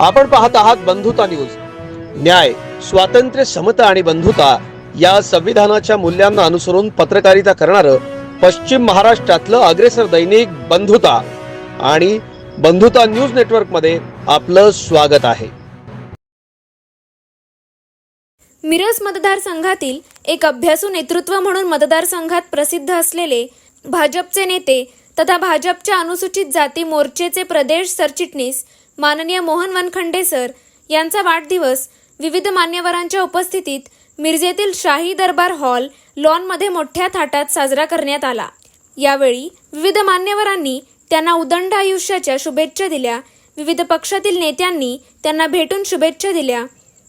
आपण पाहत आहात बंधुता न्यूज. न्याय स्वातंत्र्य समता आणि बंधुता या संविधानाच्या मूल्यांना अनुसरून पत्रकारिता करणारं पश्चिम महाराष्ट्रातलं अग्रेसर दैनिक बंधुता आणि बंधुता न्यूज नेटवर्कमध्ये आपलं स्वागत आहे. मिरज मतदारसंघातील एक अभ्यासू नेतृत्व म्हणून मतदारसंघात प्रसिद्ध असलेले भाजपचे नेते तथा भाजपच्या अनुसूचित जाती मोर्चेचे प्रदेश सरचिटणीस माननीय मोहन वनखंडे सर यांचा वाढदिवस विविध मान्यवरांच्या उपस्थितीत मिरजेतील शाही दरबार हॉल लॉनमध्ये मोठ्या थाटात साजरा करण्यात आला. यावेळी विविध मान्यवरांनी त्यांना उदंड आयुष्याच्या शुभेच्छा दिल्या. विविध पक्षातील नेत्यांनी त्यांना भेटून शुभेच्छा दिल्या.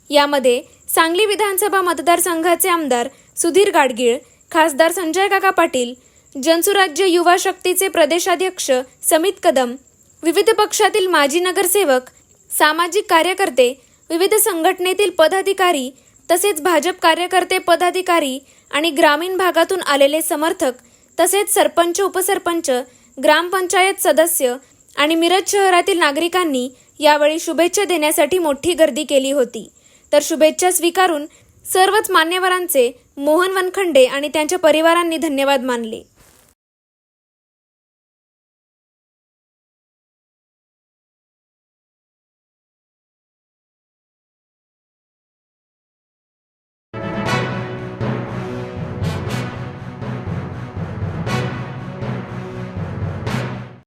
यामध्ये सांगली विधानसभा मतदारसंघाचे आमदार सुधीर गाडगीळ खासदार संजय काका पाटील जनसुराज्य युवा शक्तीचे प्रदेशाध्यक्ष समित कदम विविध पक्षातील माजी नगरसेवक सामाजिक कार्यकर्ते विविध संघटनेतील पदाधिकारी तसेच भाजप कार्यकर्ते पदाधिकारी आणि ग्रामीण भागातून आलेले समर्थक तसेच सरपंच उपसरपंच ग्रामपंचायत सदस्य आणि मिरज शहरातील नागरिकांनी यावेळी शुभेच्छा देण्यासाठी मोठी गर्दी केली होती. तर शुभेच्छा स्वीकारून सर्वच मान्यवरांचे मोहन वनखंडे आणि त्यांच्या परिवारांनी धन्यवाद मानले.